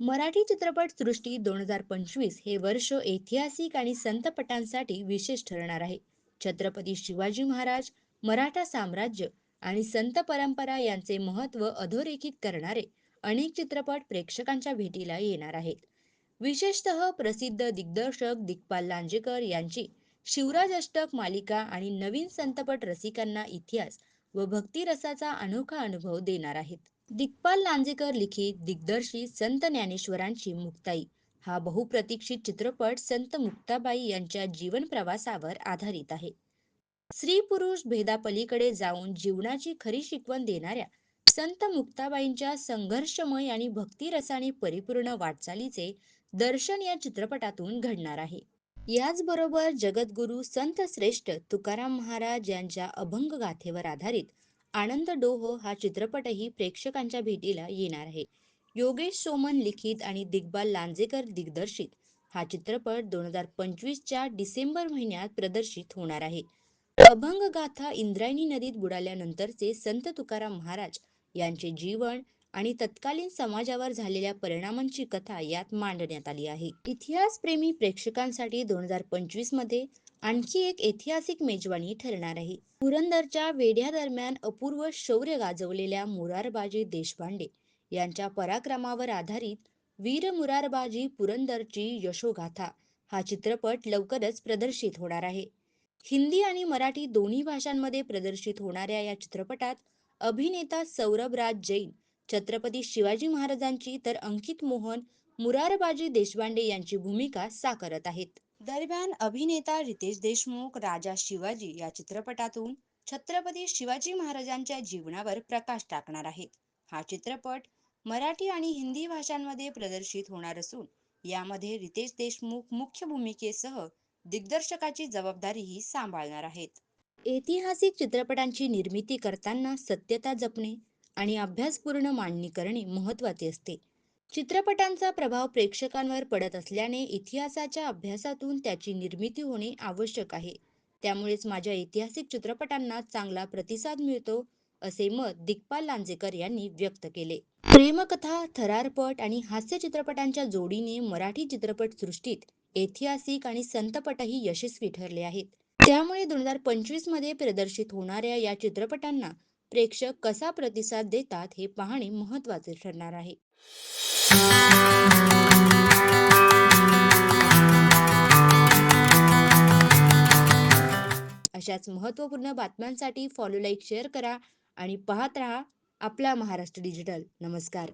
मराठी चित्रपट सृष्टी दोन हजार पंचवीस हे वर्ष ऐतिहासिक आणि संतपटांसाठी विशेष ठरणार आहे. छत्रपती शिवाजी महाराज मराठा साम्राज्य आणि संत परंपरा यांचे महत्त्व अधोरेखित करणारे अनेक चित्रपट प्रेक्षकांच्या भेटीला येणार आहेत. विशेषतः प्रसिद्ध दिग्दर्शक दिग्पाल लांजेकर यांची शिवराज अष्टक मालिका आणि नवीन संतपट रसिकांना इतिहास व भक्तिरसाचा अनोखा अनुभव देणार आहेत. दिग्पाल लांजेकर लिखित दिग्दर्शित संत ज्ञानेश्वरांची मुक्ताई. हा बहुप्रतीक्षित चित्रपट संत मुक्ताबाई यांच्या जीवन प्रवासावर आधारित आहे. स्त्री पुरुष भेदापलीकडे जाऊन जीवनाची खरी शिकवण देणाऱ्या संत मुक्ताबाईंच्या संघर्षमय आणि भक्तिरसाने परिपूर्ण वाटचालीचे दर्शन या चित्रपटातून घडणार आहे. याचबरोबर जगद्गुरू संत श्रेष्ठ तुकाराम महाराज यांच्या अभंग गाथेवर आधारित आनंद डोहो हा चित्रपटही प्रेक्षकांच्या भेटीला येणार आहे. योगेश सोमन लिखित आणि दिग्बाल लांजेकर दिग्दर्शित. हा चित्रपट दोन हजार पंचवीसच्या डिसेंबर महिन्यात प्रदर्शित होणार आहे. अभंग गाथा इंद्रायणी नदीत बुडाल्यानंतरचे संत तुकाराम महाराज यांचे जीवन आणि तत्कालीन समाजावर झालेल्या परिणामांची कथा यात मांडण्यात आली आहे. इतिहासप्रेमी प्रेक्षकांसाठी दोन हजार पंचवीसमध्ये आणखी एक ऐतिहासिक मेजवानी ठरणार आहे. पुरंदरच्या वेढ्यादरम्यान अपूर्व शौर्य गाजवलेल्या मुरारबाजी देशपांडे यांच्या पराक्रमावर आधारित वीर मुरारबाजी पुरंदरची यशोगाथा हा चित्रपट लवकरच प्रदर्शित होणार आहे. हिंदी आणि मराठी दोन्ही भाषांमध्ये प्रदर्शित होणाऱ्या या चित्रपटात अभिनेता सौरभ राज जैन छत्रपती शिवाजी महाराजांची तर अंकित मोहन मुरारबाजी देशपांडे यांची भूमिका साकारत आहेत. दरम्यान अभिनेता रितेश देशमुख राजा शिवाजी या चित्रपटातून छत्रपती शिवाजी महाराजांच्या जीवनावर प्रकाश टाकणार आहेत. हा चित्रपट मराठी आणि हिंदी भाषांमध्ये प्रदर्शित होणार असून यामध्ये रितेश देशमुख मुख्य भूमिकेसह दिग्दर्शकाची जबाबदारीही सांभाळणार आहेत. ऐतिहासिक चित्रपटांची निर्मिती करताना सत्यता जपणे आणि अभ्यासपूर्ण मांडणी करणे महत्त्वाचे असते. चित्रपटांचा प्रभाव प्रेक्षकांवर पडत असल्याने इतिहासाच्या अभ्यासातून त्याची निर्मिती होणे आवश्यक आहे. त्यामुळेच माझ्या ऐतिहासिक चित्रपटांना चांगला प्रतिसाद मिळतो असे मत दिग्पाल लांजेकर यांनी व्यक्त केले. प्रेमकथा थरारपट आणि हास्य चित्रपटांच्या जोडीने मराठी चित्रपट सृष्टीत ऐतिहासिक आणि संतपटही यशस्वी ठरले आहेत. त्यामुळे दोन हजार पंचवीसमध्ये प्रदर्शित होणाऱ्या या चित्रपटांना प्रेक्षक कसा प्रतिसाद देतात हे पाहणे महत्त्वाचे ठरणार आहे. अशाच महत्त्वपूर्ण बातम्यांसाठी फॉलो लाईक शेअर करा आणि पाहत रहा आपला महाराष्ट्र डिजिटल नमस्कार.